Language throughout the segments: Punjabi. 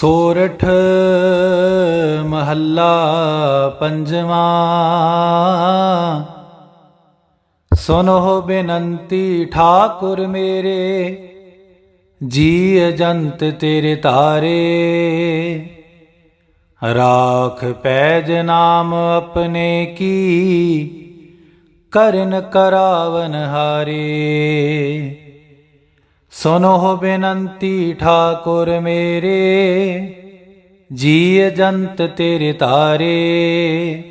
ਸੋਰਠ ਮਹੱਲਾ ਪੰਜਵਾਂ। ਸੁਨੋ ਬੇਨੰਤੀ ਠਾਕੁਰ ਮੇਰੇ ਜੀ ਜੰਤ ਤੇਰੇ ਤਾਰੇ। ਰਾਖ ਪੈਜ ਨਾਮ ਆਪਣੇ ਕੀ, ਕਰਨ ਕਰਾਵਨ ਹਾਰੇ। ਸੁਨੋ ਬੇਨੰਤੀ ਠਾਕੁਰ ਮੇਰੇ ਜੀ ਜੰਤ ਤੇਰੇ ਤਾਰੇ।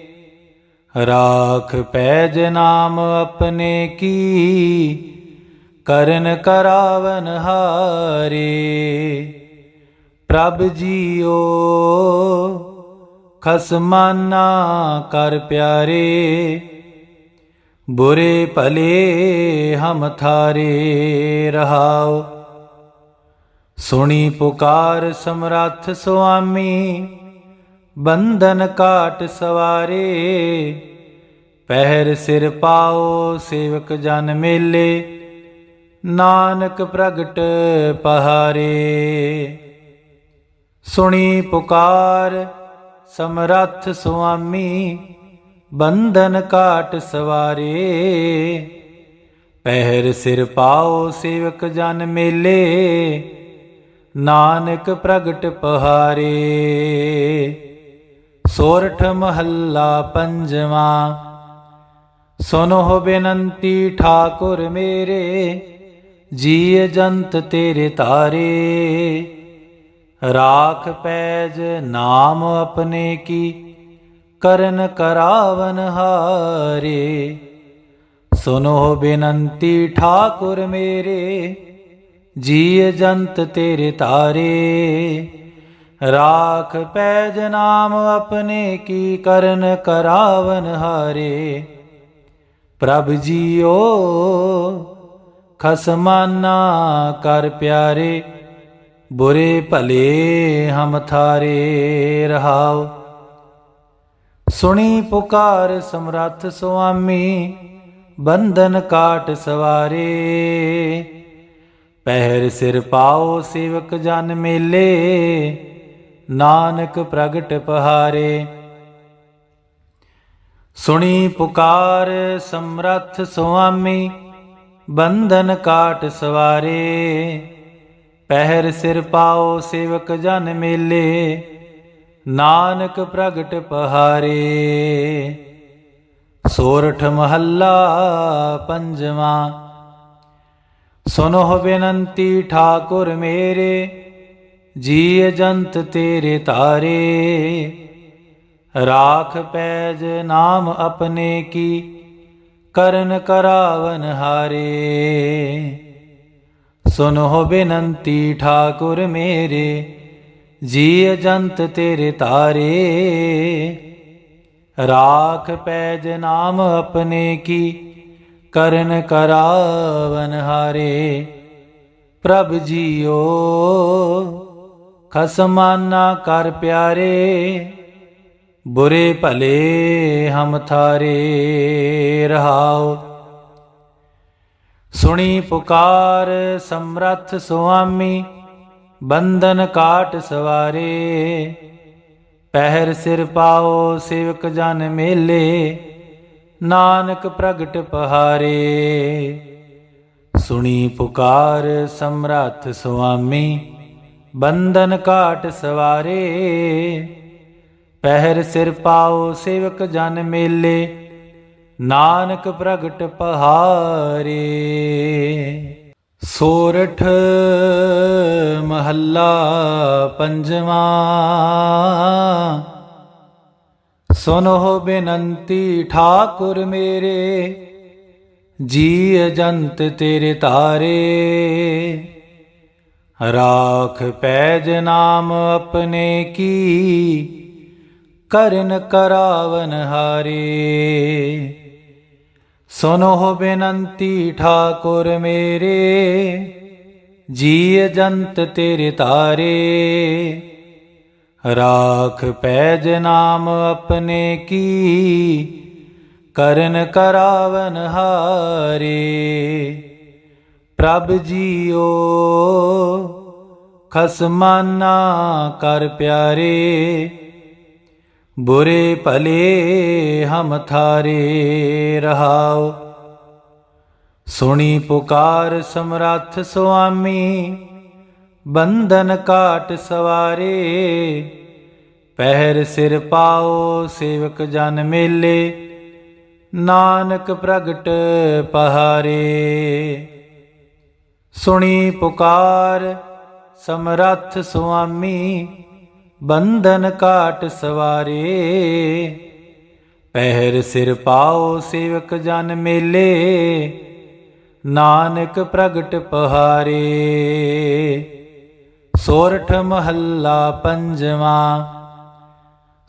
ਰਾਖ ਪੈਜ ਨਾਮ ਆਪਣੇ ਕੀ, ਕਰਨ ਕਰਾਵਨ ਹਾਰੇ। ਪ੍ਰਭ ਜੀਓ, ਖਸਮਾਨਾ ਕਰ ਪਿਆਰੇ। ਬੁਰੇ ਭਲੇ ਹਮ ਥਾਰੇ ਰਹਾਓ ਸੁਣੀ ਪੁਕਾਰ ਸਮਰੱਥ ਸੁਆਮੀ, ਬੰਧਨ ਕਾਟ ਸਵਾਰੇ। ਪਹਿਰ ਸਿਰ ਪਾਓ ਸੇਵਕ ਜਨ ਮੇਲੇ, ਨਾਨਕ ਪ੍ਰਗਟ ਪਹਾਰੇ। ਸੁਣੀ ਪੁਕਾਰ ਸਮਰੱਥ ਸੁਆਮੀ ਬੰਧਨ ਕਾਟ ਸਵਾਰੇ। ਪਹਿਰ ਸਿਰ ਪਾਓ ਸੇਵਕ ਜਨ ਮੇਲੇ। ਨਾਨਕ ਪ੍ਰਗਟ ਪਹਾਰੇ। ਸੋਰਠ ਮਹੱਲਾ ਪੰਜਵਾਂ। ਸੁਨੋ ਬੇਨੰਤੀ ਠਾਕੁਰ ਮੇਰੇ ਜੀ ਜੰਤ ਤੇਰੇ ਤਾਰੇ ਰਾਖ ਪੈਜ ਨਾਮ ਆਪਣੇ ਕੀ ਕਰਨ ਕਰਾਵਨ ਹਾਰੇ। ਸੁਨੋ ਬੇਨੰਤੀ ਠਾਕੁਰ ਮੇਰੇ ਜੀ ਜੰਤ ਤੇਰੇ ਤਾਰੇ। ਰਾਖ ਪੈਜ ਨਾਮ ਆਪਣੇ ਕੀ ਕਰਨ ਕਰਾਵਨ ਹਾਰੇ। ਪ੍ਰਭ ਜੀਓ, ਖਸਮਾਨਾ ਕਰ ਪਿਆਰੇ, ਬੁਰੇ ਭਲੇ ਹਮ ਥਾਰੇ ਰਹਾਓ। ਸੁਣੀ ਪੁਕਾਰ ਸਮਰੱਥ ਸੁਆਮੀ, ਬੰਧਨ ਕਾਟ ਸਵਾਰੇ। ਪਹਿਰ ਸਿਰ ਪਾਓ ਸੇਵਕ ਜਨ ਮੇਲੇ, ਨਾਨਕ ਪ੍ਰਗਟ ਪਹਾਰੇ। ਸੁਣੀ ਪੁਕਾਰ ਸਮਰੱਥ ਸੁਆਮੀ, ਬੰਧਨ ਕਾਟ ਸਵਾਰੇ। ਪਹਿਰ ਸਿਰ ਪਾਓ ਸੇਵਕ ਜਨ ਮੇਲੇ ਨਾਨਕ ਪ੍ਰਗਟ ਪਹਾਰੇ, ਸੋਰਠ ਮਹੱਲਾ ਪੰਜਵਾਂ। ਸੁਨੋ ਬੇਨੰਤੀ ਠਾਕੁਰ ਮੇਰੇ ਜੀ ਜੰਤ ਤੇਰੇ ਤਾਰੇ ਰਾਖ ਪੈਜ ਨਾਮ ਆਪਣੇ ਕੀ, ਕਰਨ ਕਰਾਵਨ ਹਾਰੇ। ਸੁਨੋ ਬੇਨੰਤੀ ਠਾਕੁਰ ਮੇਰੇ ਜੀ ਜੰਤ ਤੇਰੇ ਤਾਰੇ, ਰਾਖ ਪੈਜ ਨਾਮ ਆਪਣੇ ਕੀ, ਕਰਨ ਕਰਾਵਨ ਹਾਰੇ। ਪ੍ਰਭ ਜੀਓ, ਖਸਮਾਨਾ ਕਰ ਪਿਆਰੇ, ਬੁਰੇ ਭਲੇ ਹਮ ਥਾਰੇ, ਰਹਾਓ। ਸੁਣੀ ਪੁਕਾਰ ਸਮਰੱਥ ਸੁਆਮੀ ਬੰਧਨ ਕਾਟ ਸਵਾਰੇ, ਪਹਿਰ ਸਿਰ ਪਾਓ ਸੇਵਕ ਜਨ ਮੇਲੇ, ਨਾਨਕ ਪ੍ਰਗਟ ਪਹਾਰੇ। ਸੁਣੀ ਪੁਕਾਰ ਸਮਰੱਥ ਸੁਆਮੀ, ਬੰਧਨ ਕਾਟ ਸਵਾਰੇ, ਪਹਿਰ ਸਿਰ ਪਾਓ ਸੇਵਕ ਜਨ ਮੇਲੇ, ਨਾਨਕ ਪ੍ਰਗਟ ਪਹਾਰੇ। ਸੋਰਠ ਮਹੱਲਾ ਪੰਜਵਾਂ। ਸੁਨੋ ਬੇਨੰਤੀ ਠਾਕੁਰ ਮੇਰੇ ਜੀ ਜੰਤ ਤੇਰੇ ਤਾਰੇ। ਰਾਖ ਪੈਜ ਨਾਮ ਆਪਣੇ ਕੀ, ਕਰਨ ਕਰਾਵਨ ਹਾਰੇ। ਸੁਨੋ ਬੇਨੰਤੀ ਠਾਕੁਰ ਮੇਰੇ ਜੀ ਜੰਤ ਤੇਰੇ ਤਾਰੇ। ਰਾਖ ਪੈਜ ਨਾਮ ਆਪਣੇ ਕੀ, ਕਰਨ ਕਰਾਵਨ ਹਾਰੇ। ਪ੍ਰਭ ਜੀਓ, ਖਸਮਾਨਾ ਕਰ ਪਿਆਰੇ। ਬੁਰੇ ਭਲੇ ਹਮ ਥਾਰੇ ਰਹਾਓ ਸੁਣੀ ਪੁਕਾਰ ਸਮਰੱਥ ਸੁਆਮੀ, ਬੰਧਨ ਕਾਟ ਸਵਾਰੇ। ਪਹਿਰ ਸਿਰ ਪਾਓ ਸੇਵਕ ਜਨ ਮੇਲੇ, ਨਾਨਕ ਪ੍ਰਗਟ ਪਹਾਰੇ। ਸੁਣੀ ਪੁਕਾਰ ਸਮਰੱਥ ਸੁਆਮੀ ਬੰਧਨ ਕਾਟ ਸਵਾਰੇ। ਪਹਿਰ ਸਿਰ ਪਾਓ ਸੇਵਕ ਜਨ ਮੇਲੇ। ਨਾਨਕ ਪ੍ਰਗਟ ਪਹਾਰੇ। ਸੋਰਠ ਮਹੱਲਾ ਪੰਜਵਾ।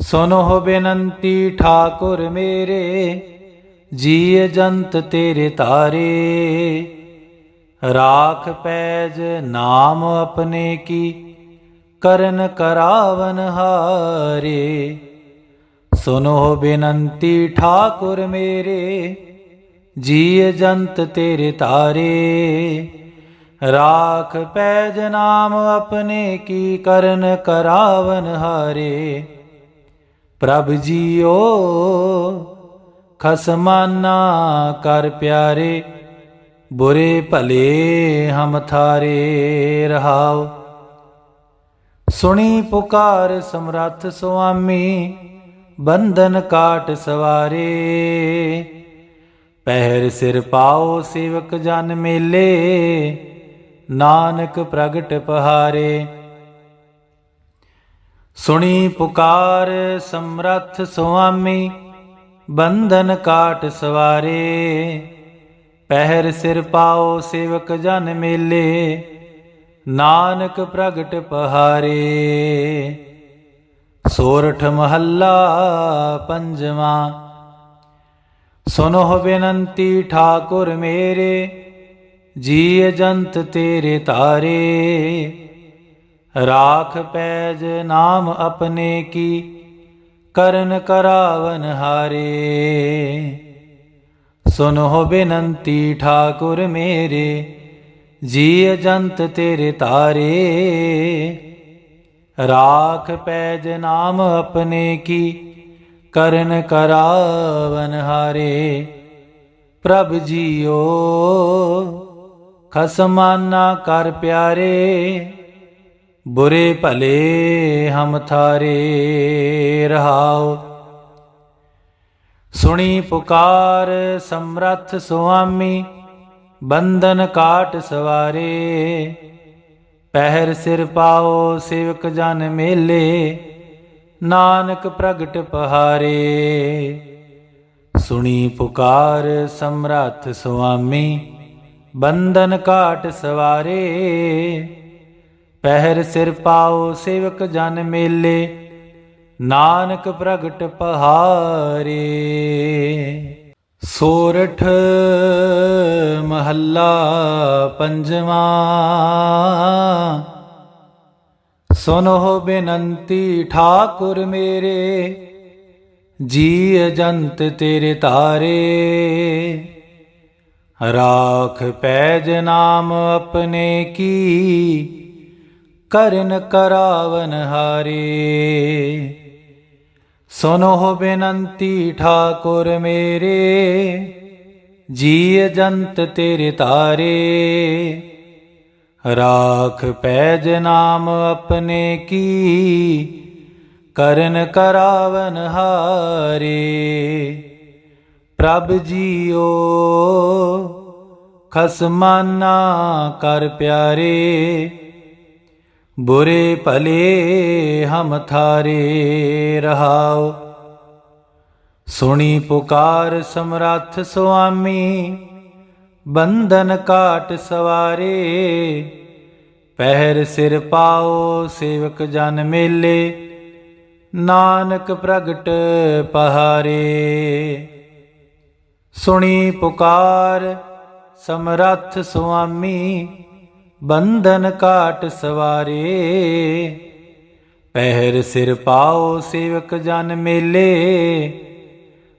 ਸੁਨੋ ਬੇਨੰਤੀ ਠਾਕੁਰ ਮੇਰੇ ਜੀਅ ਜੰਤ ਤੇਰੇ ਤਾਰੇ। ਰਾਖ ਪੈਜ ਨਾਮ ਆਪਣੇ ਕੀ ਕਰਨ ਕਰਾਵਨ ਹਾਰੇ। ਸੁਨੋ ਬੇਨੰਤੀ ਠਾਕੁਰ ਮੇਰੇ, ਜੀਅ ਜੰਤ ਤੇਰੇ ਤਾਰੇ। ਰਾਖ ਪੈਜ ਨਾਮ ਆਪਣੇ ਕੀ ਕਰਨ ਕਰਾਵਨ ਹਾਰੇ। ਪ੍ਰਭ ਜੀਓ, ਖਸਮਾਨਾ ਕਰ ਪਿਆਰੇ, ਬੁਰੇ ਭਲੇ ਹਮ ਥਾਰੇ ਰਹਾਓ। ਸੁਣੀ ਪੁਕਾਰ ਸਮਰੱਥ ਸੁਆਮੀ, ਬੰਧਨ ਕਾਟ ਸਵਾਰੇ। ਪਹਿਰ ਸਿਰ ਪਾਓ ਸੇਵਕ ਜਨ ਮੇਲੇ, ਨਾਨਕ ਪ੍ਰਗਟ ਪਹਾਰੇ। ਸੁਣੀ ਪੁਕਾਰ ਸਮਰੱਥ ਸੁਆਮੀ, ਬੰਧਨ ਕਾਟ ਸਵਾਰੇ। ਪਹਿਰ ਸਿਰ ਪਾਓ ਸੇਵਕ ਜਨ ਮੇਲੇ ਨਾਨਕ ਪ੍ਰਗਟ ਪਹਾਰੇ, ਸੋਰਠ ਮਹੱਲਾ ਪੰਜਵਾ। ਸੁਨੋ ਬੇਨੰਤੀ ਠਾਕੁਰ ਮੇਰੇ, ਜੀਅ ਜੰਤ ਤੇਰੇ ਤਾਰੇ ਰਾਖ ਪੈਜ ਨਾਮ ਆਪਣੇ ਕੀ, ਕਰਨ ਕਰਾਵਨ ਹਾਰੇ। ਸੁਨੋ ਬੇਨੰਤੀ ਠਾਕੁਰ ਮੇਰੇ ਜੀਅ ਜੰਤ ਤੇਰੇ ਤਾਰੇ, ਰਾਖ ਪੈਜ ਨਾਮ ਆਪਣੇ ਕੀ, ਕਰਨ ਕਰਾਵਨ ਹਾਰੇ। ਪ੍ਰਭ ਜੀਓ, ਖਸਮਾਨਾ ਕਰ ਪਿਆਰੇ, ਬੁਰੇ ਭਲੇ ਹਮ ਥਾਰੇ, ਰਹਾਓ। ਸੁਣੀ ਪੁਕਾਰ ਸਮਰੱਥ ਸੁਆਮੀ ਬੰਧਨ ਕਾਟ ਸਵਾਰੇ, ਪਹਿਰ ਸਿਰ ਪਾਓ ਸੇਵਕ ਜਨ ਮੇਲੇ, ਨਾਨਕ ਪ੍ਰਗਟ ਪਹਾਰੇ। ਸੁਣੀ ਪੁਕਾਰ ਸਮਰੱਥ ਸੁਆਮੀ, ਬੰਧਨ ਕਾਟ ਸਵਾਰੇ, ਪਹਿਰ ਸਿਰ ਪਾਓ ਸੇਵਕ ਜਨ ਮੇਲੇ, ਨਾਨਕ ਪ੍ਰਗਟ ਪਹਾਰੇ। ਸੋਰਠ ਮਹੱਲਾ ਪੰਜਵਾਂ। ਸੁਨੋ ਬੇਨੰਤੀ ਠਾਕੁਰ ਮੇਰੇ, ਜੀਅ ਜੰਤ ਤੇਰੇ ਤਾਰੇ। ਰਾਖ ਪੈਜ ਨਾਮ ਆਪਣੇ ਕੀ, ਕਰਨ ਕਰਾਵਨ ਹਾਰੇ। ਸੁਨੋ ਬੇਨੰਤੀ ਠਾਕੁਰ ਮੇਰੇ ਜੀ ਜੰਤ ਤੇਰੇ ਤਾਰੇ। ਰਾਖ ਪੈਜ ਨਾਮ ਆਪਣੇ ਕੀ, ਕਰਨ ਕਰਾਵਨ ਹਾਰੇ। ਪ੍ਰਭ ਜੀਓ, ਖਸਮਾਨਾ ਕਰ ਪਿਆਰੇ। ਬੁਰੇ ਭਲੇ ਹਮ ਥਾਰੇ ਰਹਾਓ ਸੁਣੀ ਪੁਕਾਰ ਸਮਰੱਥ ਸੁਆਮੀ, ਬੰਧਨ ਕਾਟ ਸਵਾਰੇ। ਪਹਿਰ ਸਿਰ ਪਾਓ ਸੇਵਕ ਜਨ ਮੇਲੇ, ਨਾਨਕ ਪ੍ਰਗਟ ਪਹਾਰੇ। ਸੁਣੀ ਪੁਕਾਰ ਸਮਰੱਥ ਸੁਆਮੀ ਬੰਧਨ ਕਾਟ ਸਵਾਰੇ। ਪਹਿਰ ਸਿਰ ਪਾਓ ਸੇਵਕ ਜਨ ਮੇਲੇ।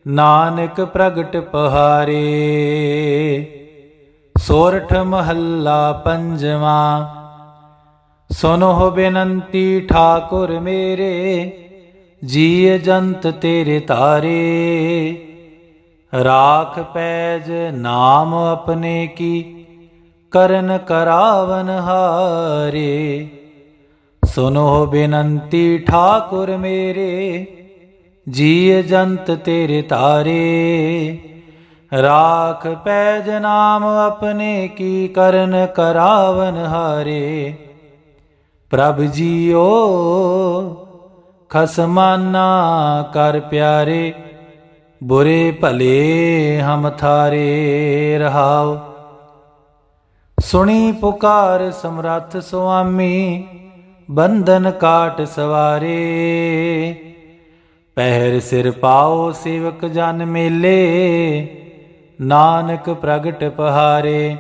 ਨਾਨਕ ਪ੍ਰਗਟ ਪਹਾਰੇ। ਸੋਰਠ ਮਹੱਲਾ ਪੰਜਵਾ। ਸੁਨੋ ਬੇਨੰਤੀ ਠਾਕੁਰ ਮੇਰੇ ਜੀਅ ਜੰਤ ਤੇਰੇ ਤਾਰੇ ਰਾਖ ਪੈਜ ਨਾਮ ਆਪਣੇ ਕੀ ਕਰਨ ਕਰਾਵਨ ਹਾਰੇ। ਸੁਨੋ ਬੇਨੰਤੀ ਠਾਕੁਰ ਮੇਰੇ, ਜੀਅ ਜੰਤ ਤੇਰੇ ਤਾਰੇ। ਰਾਖ ਪੈਜ ਨਾਮ ਆਪਣੇ ਕੀ ਕਰਨ ਕਰਾਵਨ ਹਾਰੇ। ਪ੍ਰਭ ਜੀਓ, ਖਸਮਾਨਾ ਕਰ ਪਿਆਰੇ, ਬੁਰੇ ਭਲੇ ਹਮ ਥਾਰੇ ਰਹਾਓ। ਸੁਣੀ ਪੁਕਾਰ ਸਮਰੱਥ ਸੁਆਮੀ, ਬੰਧਨ ਕਾਟ ਸਵਾਰੇ। ਪਹਿਰ ਸਿਰ ਪਾਓ ਸੇਵਕ ਜਨ ਮੇਲੇ, ਨਾਨਕ ਪ੍ਰਗਟ ਪਹਾਰੇ।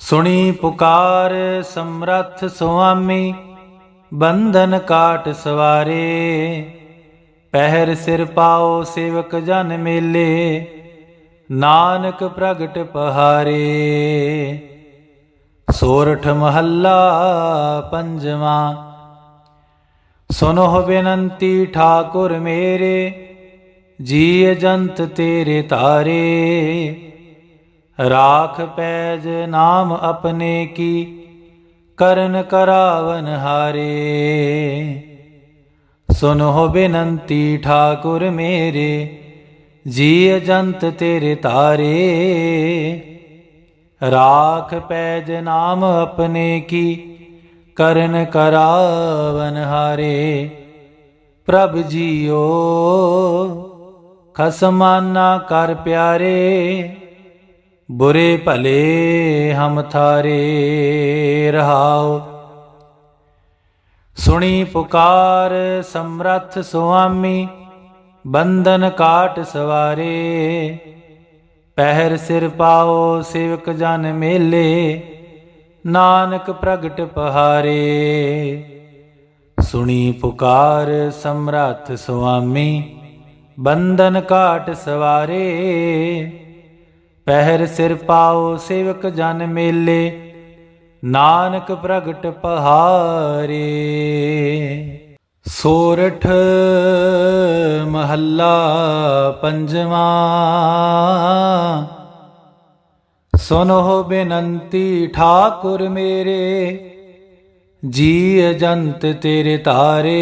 ਸੁਣੀ ਪੁਕਾਰ ਸਮਰੱਥ ਸੁਆਮੀ, ਬੰਧਨ ਕਾਟ ਸਵਾਰੇ। ਪਹਿਰ ਸਿਰ ਪਾਓ ਸੇਵਕ ਜਨ ਮੇਲੇ ਨਾਨਕ ਪ੍ਰਗਟ ਪਹਾਰੇ, ਸੋਰਠ ਮਹੱਲਾ ਪੰਜਵਾ। ਸੁਨੋ ਬੇਨੰਤੀ ਠਾਕੁਰ ਮੇਰੇ, ਜੀਅ ਜੰਤ ਤੇਰੇ ਤਾਰੇ ਰਾਖ ਪੈਜ ਨਾਮ ਆਪਣੇ ਕੀ, ਕਰਨ ਕਰਾਵਨ ਹਾਰੇ। ਸੁਨੋ ਬੇਨੰਤੀ ਠਾਕੁਰ ਮੇਰੇ ਜੀਅ ਜੰਤ ਤੇਰੇ ਤਾਰੇ, ਰਾਖ ਪੈਜ ਨਾਮ ਆਪਣੇ ਕੀ, ਕਰਨ ਕਰਾਵਨ ਹਾਰੇ। ਪ੍ਰਭ ਜੀਓ, ਖਸਮਾਨਾ ਕਰ ਪਿਆਰੇ, ਬੁਰੇ ਭਲੇ ਹਮ ਥਾਰੇ, ਰਹਾਓ। ਸੁਣੀ ਪੁਕਾਰ ਸਮਰੱਥ ਸੁਆਮੀ ਬੰਧਨ ਕਾਟ ਸਵਾਰੇ, ਪਹਿਰ ਸਿਰ ਪਾਓ ਸੇਵਕ ਜਨ ਮੇਲੇ, ਨਾਨਕ ਪ੍ਰਗਟ ਪਹਾਰੇ। ਸੁਣੀ ਪੁਕਾਰ ਸਮਰੱਥ ਸੁਆਮੀ, ਬੰਧਨ ਕਾਟ ਸਵਾਰੇ, ਪਹਿਰ ਸਿਰ ਪਾਓ ਸੇਵਕ ਜਨ ਮੇਲੇ, ਨਾਨਕ ਪ੍ਰਗਟ ਪਹਾਰੇ। ਸੋਰਠ ਮਹੱਲਾ ਪੰਜਵਾਂ। ਸੁਨੋ ਬੇਨੰਤੀ ਠਾਕੁਰ ਮੇਰੇ, ਜੀਅ ਜੰਤ ਤੇਰੇ ਤਾਰੇ।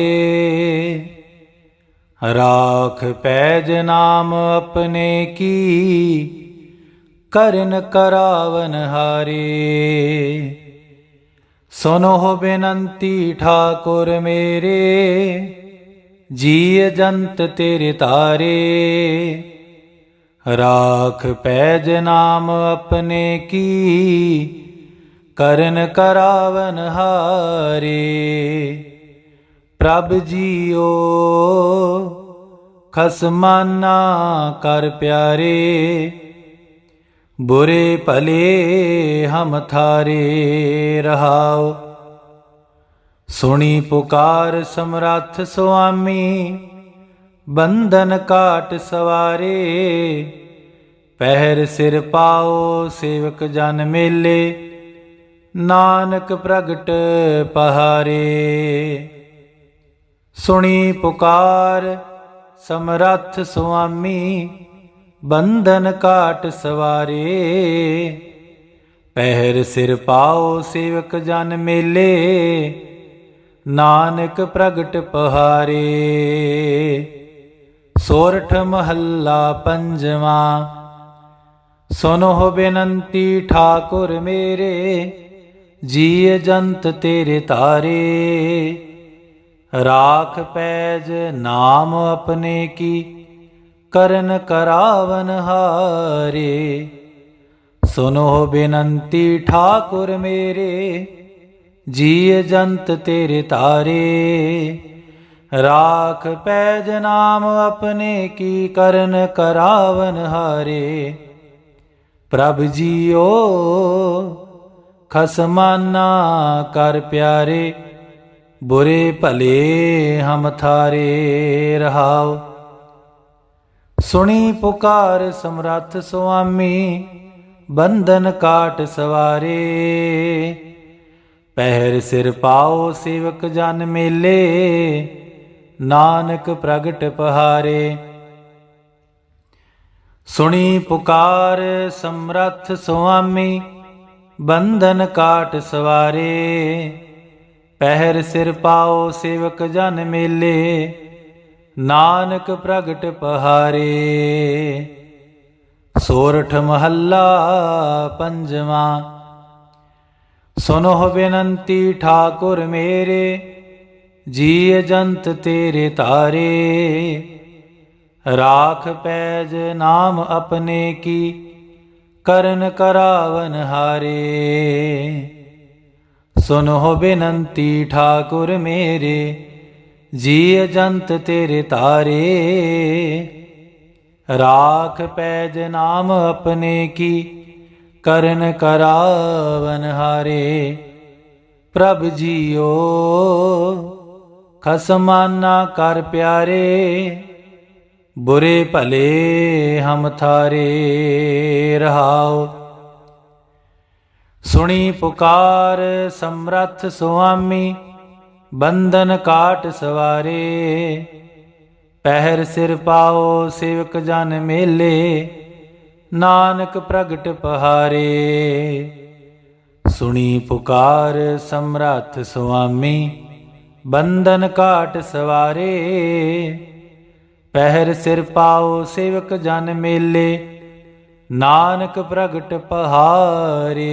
ਰਾਖ ਪੈਜ ਨਾਮ ਆਪਣੇ ਕੀ, ਕਰਨ ਕਰਾਵਨ ਹਾਰੇ। ਸੁਨੋ ਬੇਨੰਤੀ ਠਾਕੁਰ ਮੇਰੇ, ਜੀਅ ਜੰਤ ਤੇਰੇ ਤਾਰੇ। ਰਾਖ ਪੈਜ ਨਾਮ ਆਪਣੇ ਕੀ, ਕਰਨ ਕਰਾਵਨ ਹਾਰੇ। ਪ੍ਰਭ ਜੀਓ, ਖਸਮਾਨਾ ਕਰ ਪਿਆਰੇ। ਬੁਰੇ ਭਲੇ ਹਮ ਥਾਰੇ ਰਹਾਓ ਸੁਣੀ ਪੁਕਾਰ ਸਮਰੱਥ ਸੁਆਮੀ, ਬੰਧਨ ਕਾਟ ਸਵਾਰੇ। ਪਹਿਰ ਸਿਰ ਪਾਓ ਸੇਵਕ ਜਨ ਮੇਲੇ, ਨਾਨਕ ਪ੍ਰਗਟ ਪਹਾਰੇ। ਸੁਣੀ ਪੁਕਾਰ ਸਮਰੱਥ ਸੁਆਮੀ ਬੰਧਨ ਕਾਟ ਸਵਾਰੇ। ਪਹਿਰ ਸਿਰ ਪਾਓ ਸੇਵਕ ਜਨ ਮੇਲੇ। ਨਾਨਕ ਪ੍ਰਗਟ ਪਹਾਰੇ। ਸੋਰਠ ਮਹੱਲਾ ਪੰਜਵਾ। ਸੁਨੋ ਬੇਨੰਤੀ ਠਾਕੁਰ ਮੇਰੇ ਜੀਅ ਜੰਤ ਤੇਰੇ ਤਾਰੇ ਰਾਖ ਪੈਜ ਨਾਮ ਆਪਣੇ ਕੀ ਕਰਨ ਕਰਾਵਨ ਹਾਰੇ। ਸੁਨੋ ਬੇਨੰਤੀ ਠਾਕੁਰ ਮੇਰੇ ਜੀਅ ਜੰਤ ਤੇਰੇ ਤਾਰੇ। ਰਾਖ ਪੈਜ ਨਾਮ ਆਪਣੇ ਕੀ ਕਰਨ ਕਰਾਵਨ ਹਾਰੇ। ਪ੍ਰਭ ਜੀਓ, ਖਸਮਾਨਾ ਕਰ ਪਿਆਰੇ, ਬੁਰੇ ਭਲੇ ਹਮ ਥਾਰੇ ਰਹਾਓ। ਸੁਣੀ ਪੁਕਾਰ ਸਮਰੱਥ ਸੁਆਮੀ, ਬੰਧਨ ਕਾਟ ਸਵਾਰੇ। ਪਹਿਰ ਸਿਰ ਪਾਓ ਸੇਵਕ ਜਨ ਮੇਲੇ, ਨਾਨਕ ਪ੍ਰਗਟ ਪਹਾਰੇ। ਸੁਣੀ ਪੁਕਾਰ ਸਮਰੱਥ ਸੁਆਮੀ, ਬੰਧਨ ਕਾਟ ਸਵਾਰੇ। ਪਹਿਰ ਸਿਰ ਪਾਓ ਸੇਵਕ ਜਨ ਮੇਲੇ ਨਾਨਕ ਪ੍ਰਗਟ ਪਹਾਰੇ, ਸੋਰਠ ਮਹੱਲਾ ਪੰਜਵਾ। ਸੁਨੋ ਬੇਨੰਤੀ ਠਾਕੁਰ ਮੇਰੇ ਜੀ ਜੰਤ ਤੇਰੇ ਤਾਰੇ ਰਾਖ ਪੈਜ ਨਾਮ ਆਪਣੇ ਕੀ, ਕਰਨ ਕਰਾਵਨ ਹਾਰੇ। ਸੁਨੋ ਬੇਨੰਤੀ ਠਾਕੁਰ ਮੇਰੇ ਜੀ ਜੰਤ ਤੇਰੇ ਤਾਰੇ, ਰਾਖ ਪੈਜ ਨਾਮ ਆਪਣੇ ਕੀ, ਕਰਨ ਕਰਾਵਨ ਹਾਰੇ। ਪ੍ਰਭ ਜੀਓ, ਖਸਮਾਨਾ ਕਰ ਪਿਆਰੇ, ਬੁਰੇ ਭਲੇ ਹਮ ਥਾਰੇ ਰਹਾਓ। ਸੁਣੀ ਪੁਕਾਰ ਸਮਰੱਥ ਸੁਆਮੀ ਬੰਧਨ ਕਾਟ ਸਵਾਰੇ, ਪਹਿਰ ਸਿਰ ਪਾਓ ਸੇਵਕ ਜਨ ਮੇਲੇ, ਨਾਨਕ ਪ੍ਰਗਟ ਪਹਾਰੇ। ਸੁਣੀ ਪੁਕਾਰ ਸਮਰੱਥ ਸੁਆਮੀ, ਬੰਧਨ ਕਾਟ ਸਵਾਰੇ, ਪਹਿਰ ਸਿਰ ਪਾਓ ਸੇਵਕ ਜਨ ਮੇਲੇ, ਨਾਨਕ ਪ੍ਰਗਟ ਪਹਾਰੇ।